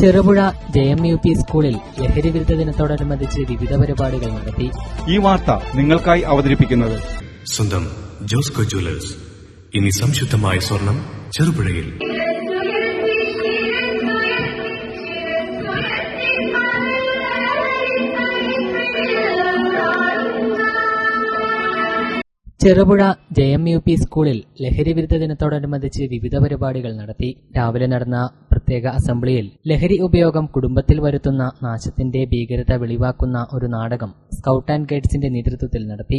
Cherupuzha J M U P സ്കൂളിൽ ലഹരി വിരുദ്ധ ദിനത്തോടനുബന്ധിച്ച് വിവിധ പരിപാടികൾ നടത്തി. ഈ വാർത്ത നിങ്ങൾക്കായി അവതരിപ്പിക്കുന്നത്. സ്വന്തം ജോസ്കോ ജ്വല്ലേഴ്സ് ഇനി സംശുദ്ധമായ സ്വർണം ചെറുപുഴയിൽ. Cherupuzha J M U P സ്കൂളിൽ ലഹരി വിരുദ്ധ ദിനത്തോടനുബന്ധിച്ച് വിവിധ പരിപാടികൾ നടത്തി. രാവിലെ നടന്ന പ്രത്യേക അസംബ്ലിയിൽ ലഹരി ഉപയോഗം കുടുംബത്തിൽ വരുത്തുന്ന നാശത്തിന്റെ ഭീകരത വെളിവാക്കുന്ന ഒരു നാടകം സ്കൗട്ട് ആൻഡ് ഗൈഡ്സിന്റെ നേതൃത്വത്തിൽ നടത്തി.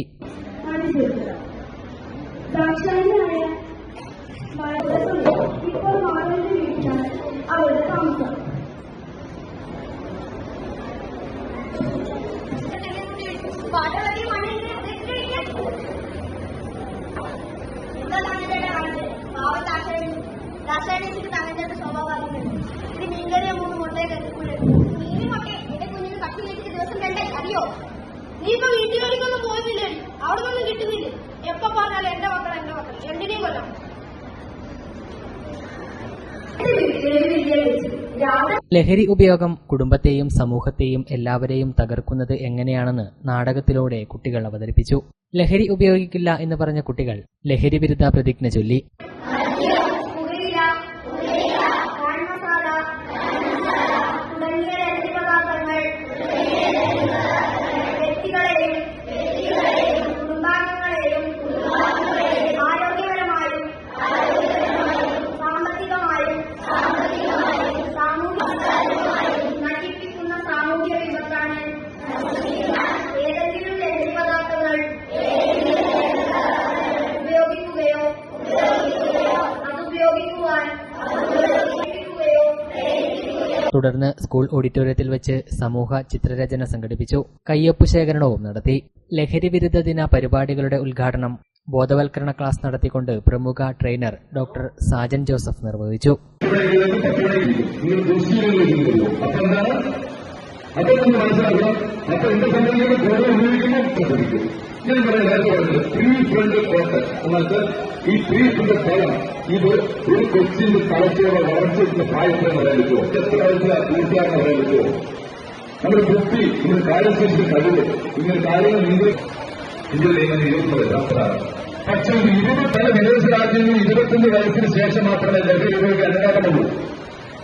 രാസായനിക തങ്ങളുടെ സ്വഭാവമാകുന്നത് മീൻകറിയെ മൂന്ന് മുട്ടയൊക്കെ മീന് മുട്ട എന്റെ കുഞ്ഞിന് കത്തി വെച്ചിട്ട് ദിവസം വേണ്ടേ അറിയോ നീ ഇപ്പൊ വീട്ടുകളിലൊന്നും പോകുന്നില്ലേ അവിടെ നിന്നും കിട്ടുന്നില്ലേ. എപ്പൊ പറഞ്ഞാലും എന്റെ മക്കൾ എന്റെ മക്കൾ രണ്ടിനെയും കൊല്ലം. ലഹരി ഉപയോഗം കുടുംബത്തെയും സമൂഹത്തെയും എല്ലാവരെയും തകർക്കുന്നത് എങ്ങനെയാണെന്ന് നാടകത്തിലൂടെ കുട്ടികൾ അവതരിപ്പിച്ചു. ലഹരി ഉപയോഗിക്കില്ല എന്ന് പറഞ്ഞ കുട്ടികൾ ലഹരി വിരുദ്ധ പ്രതിജ്ഞ ചൊല്ലി. തുടർന്ന് സ്കൂൾ ഓഡിറ്റോറിയത്തിൽ വെച്ച് സമൂഹ ചിത്രരചന സംഘടിപ്പിച്ചു. കയ്യൊപ്പ് ശേഖരണവും നടത്തി. ലഹരി വിരുദ്ധ ദിന പരിപാടികളുടെ ഉദ്ഘാടനം ബോധവൽക്കരണ ക്ലാസ് നടത്തിക്കൊണ്ട് പ്രമുഖ ട്രെയിനർ ഡോക്ടർ സാജൻ ജോസഫ് നിർവഹിച്ചു. ഇവിടെയുള്ളത് നമുക്ക് മനസ്സിലാക്കാം അപ്പൊ എന്റെ സംബന്ധിക്കുന്ന കൂടുതൽ ഉപയോഗിക്കുമ്പോൾ ശ്രദ്ധിക്കും ഞാൻ പറയാൻ നേരത്തെ പറഞ്ഞത് പ്രീ ഫ്രണ്ട് കോട്ട എന്നാൽ ഈ പ്രീ ഫ്രണ്ട് ഫലം ഇത് ഒരു കൊച്ചിന്റെ തലച്ചോറ് വളർച്ചയുടെ പ്രായത്തിന് പറയാൻ പറ്റുമോ എത്ര വയസ്സിലാണ് തീർച്ചയായും പറയാൻ പറ്റുമോ നമ്മുടെ ബുദ്ധി ഇങ്ങനെ കാര്യശേഷി കഴിവ് ഇങ്ങനെ കാര്യങ്ങൾ നിങ്ങൾ ഇന്ത്യയിൽ ഇങ്ങനെ ഇരുപത് അത്രയാണ് പക്ഷേ ഒരു ഇരുപത് പല വിദേശ രാജ്യങ്ങളിൽ ഇരുപത്തിന്റെ വയസ്സിന് ശേഷം മാത്രമേ ലഹരി ഉപയോഗിക്കാൻ അനുവാദമുള്ളൂ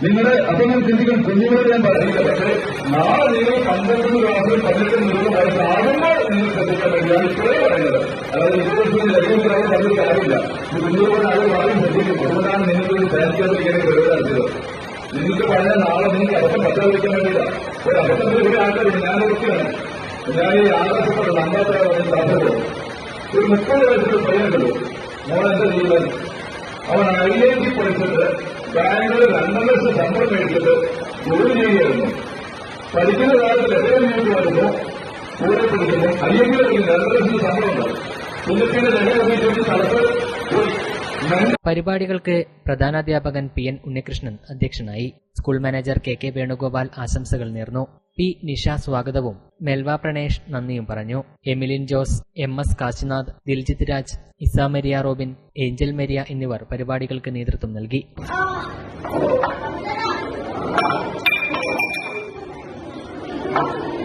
നിങ്ങൾ അതൊന്നും ചിന്തിക്കാൻ കുഞ്ഞുങ്ങളെ ഞാൻ പറയുന്നില്ല പക്ഷേ നാളെ നിങ്ങൾ പന്ത്രണ്ട് ക്ലാസ്സിൽ പതിനെട്ട് നൂറ് വയസ്സാകുമ്പോൾ നിങ്ങൾ ശ്രദ്ധിക്കാൻ വേണ്ടിയാണ് ഇത്രയും പറയുന്നത്. അതായത് വർഷത്തിൽ ലഹരി പ്രായം പറഞ്ഞൊരു കാര്യമില്ല. കുഞ്ഞുങ്ങളുടെ ആളുകൾ ആരും ശ്രദ്ധിക്കും അതുകൊണ്ടാണ് നിങ്ങൾക്ക് ഒരു ഫാൻസിയായിട്ട് ഇങ്ങനെ പ്രയോജനം നിങ്ങൾക്ക് പറഞ്ഞാൽ നാളെ നിങ്ങൾക്ക് അബദ്ധം പറ്റാതിരിക്കാൻ വേണ്ടിയില്ല ഒരു അബദ്ധത്തിൽ ഒരു ആൾക്കാരുണ്ട് ഞാൻ നോക്കിയാണ് ഞാൻ ഈ ആകാശപ്പെട്ട അമ്പത്തെ സാധ്യത ഒരു മുപ്പത് വയസ്സിൽ പയ്യനുണ്ടല്ലോ മോളെന്റെ ജീവൻ അവൻ ഐ ഐ ടി പഠിച്ചിട്ട് ബാംഗ്ലൂർ രണ്ടര ലക്ഷം ശമ്പളം മേടിച്ചിട്ട് ജോലി ചെയ്യുകയായിരുന്നു പഠിക്കുന്ന കാലത്ത് ലഹരി ഉപയോഗിക്കുമായിരുന്നു കൂടെ പിടിക്കുന്നു അല്ലെങ്കിൽ രണ്ടര ലക്ഷം ശമ്പളം ഉണ്ട് പിന്നെ പിന്നെ ലഹരി ഉപയോഗിച്ചിട്ട് സ്ഥലത്ത് പോയി മെന്റൽ പരിപാടികൾക്ക് പ്രധാനാധ്യാപകൻ പി എൻ ഉണ്ണികൃഷ്ണൻ അധ്യക്ഷനായി school manager K K Venugopal ആശംസകൾ നേർന്നു. പി നിഷ സ്വാഗതവും. മെൽവ പ്രണേഷ് നന്ദിയും പറഞ്ഞു. എമിലിൻ ജോസ് എം എസ് കാശിനാഥ് ദിൽജിത് രാജ് ഇസാ മരിയ റോബിൻ ഏഞ്ചൽ മരിയ എന്നിവർ പരിപാടികൾക്ക് നേതൃത്വം നൽകി. നിങ്ങളോട്